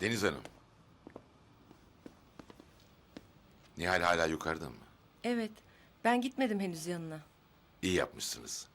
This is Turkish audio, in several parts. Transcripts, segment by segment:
Deniz Hanım. Nihal hala yukarıda mı? Evet. Ben gitmedim henüz yanına. İyi yapmışsınız.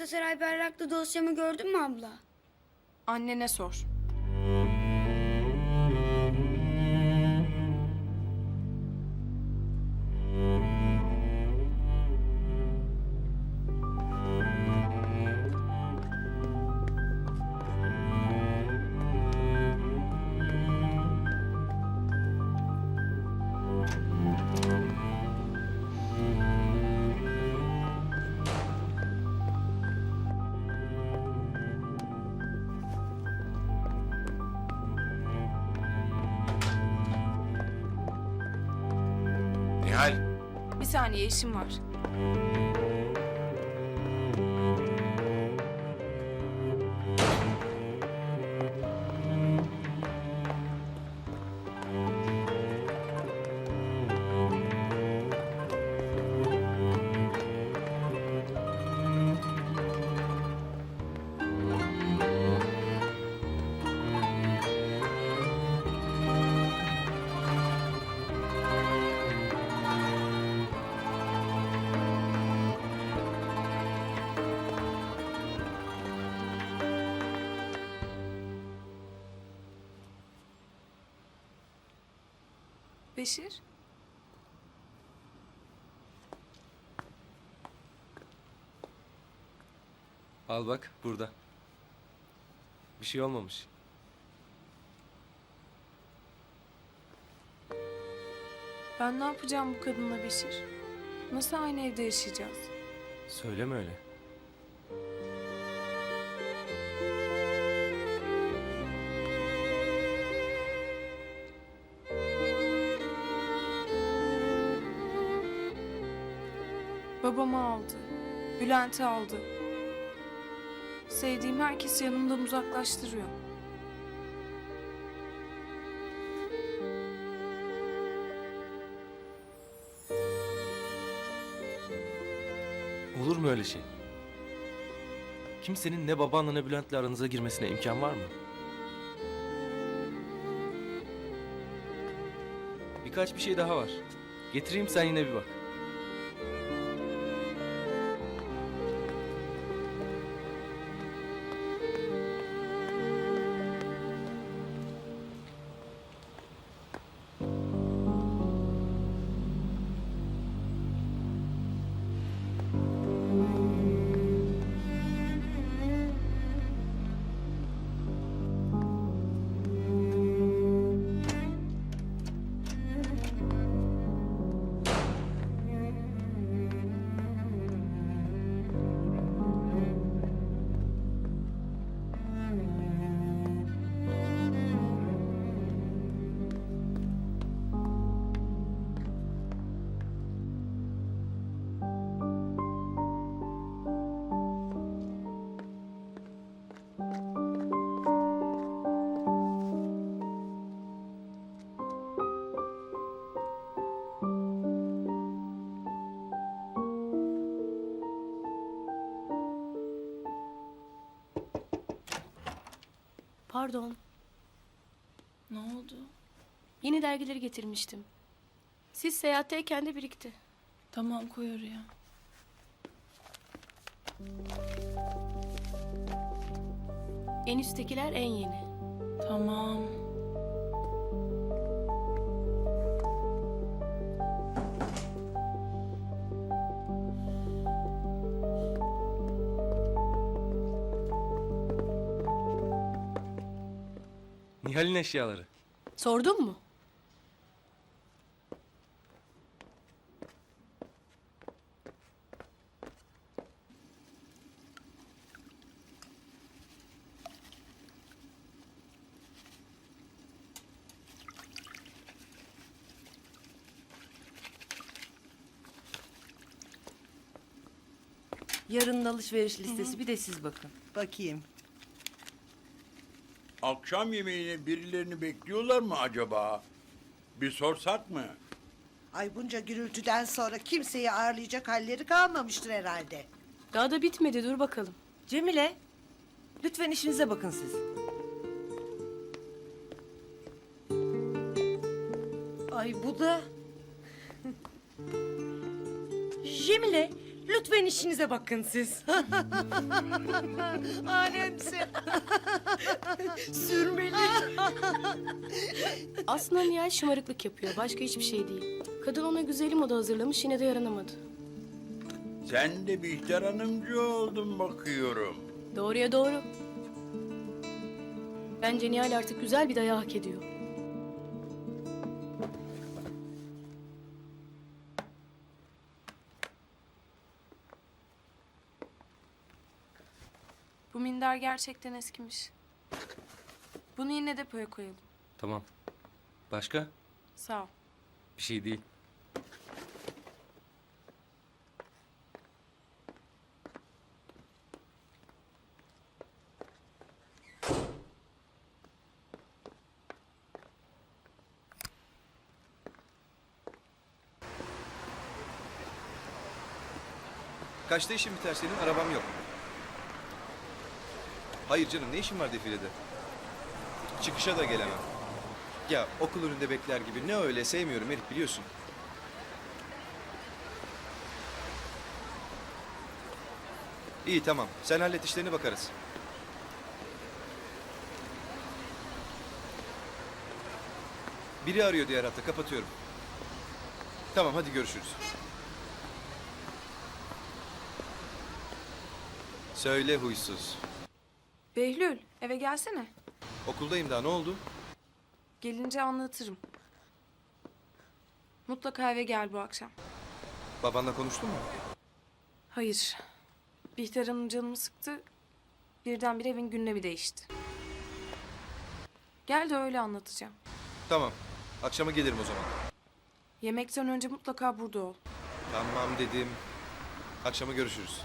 Galatasaray berraklı dosyamı gördün mü abla? Annene sor. Saniye işim var. Beşir. Al bak burada. Bir şey olmamış. Ben ne yapacağım bu kadınla Beşir? Nasıl aynı evde yaşayacağız? Söyleme öyle. Babamı aldı. Bülent'i aldı. Sevdiğim herkesi yanımdan uzaklaştırıyor. Olur mu öyle şey? Kimsenin ne babanla ne Bülent'le aranıza girmesine imkan var mı? Birkaç bir şey daha var. Getireyim sen yine bir bak. Pardon. Ne oldu? Yeni dergileri getirmiştim. Siz seyahatteyken de birikti. Tamam koy oraya. En üsttekiler en yeni. Tamam. Nihal'in eşyaları. Sordun mu? Yarının alışveriş listesi bir de siz bakın. Bakayım. Akşam yemeğine birilerini bekliyorlar mı acaba? Bir sorsak mı? Ay bunca gürültüden sonra kimseyi ağırlayacak halleri kalmamıştır herhalde. Daha da bitmedi dur bakalım. Cemile, lütfen işinize bakın siz. Ay bu da... Cemile, lütfen işinize bakın siz. Alemsin. Aslında Nihal şımarıklık yapıyor. Başka hiçbir şey değil. Kadın ona güzelim moda hazırlamış yine de yaranamadı. Sen de Bihter Hanımcı oldun bakıyorum. Doğruya doğru. Bence Nihal artık güzel bir dayağı hak ediyor. Bu minder gerçekten eskimiş. Bunu yine depoya koyalım. Tamam. Başka? Sağ ol. Bir şey değil. Kaçta işin biter senin? Arabam yok. Hayır canım ne işin var defilede? Çıkışa da gelemem. Ya okul önünde bekler gibi ne öyle sevmiyorum herif biliyorsun. İyi tamam sen hallet işlerini bakarız. Biri arıyor diğer hatta kapatıyorum. Tamam hadi görüşürüz. Söyle huysuz. Behlül eve gelsene. Okuldayım daha ne oldu? Gelince anlatırım. Mutlaka eve gel bu akşam. Babanla konuştun mu? Hayır. Bihter Hanım canımı sıktı. Birdenbire evin gündemi değişti. Gel de öyle anlatacağım. Tamam. Akşama gelirim o zaman. Yemekten önce mutlaka burada ol. Tamam dedim. Akşama görüşürüz.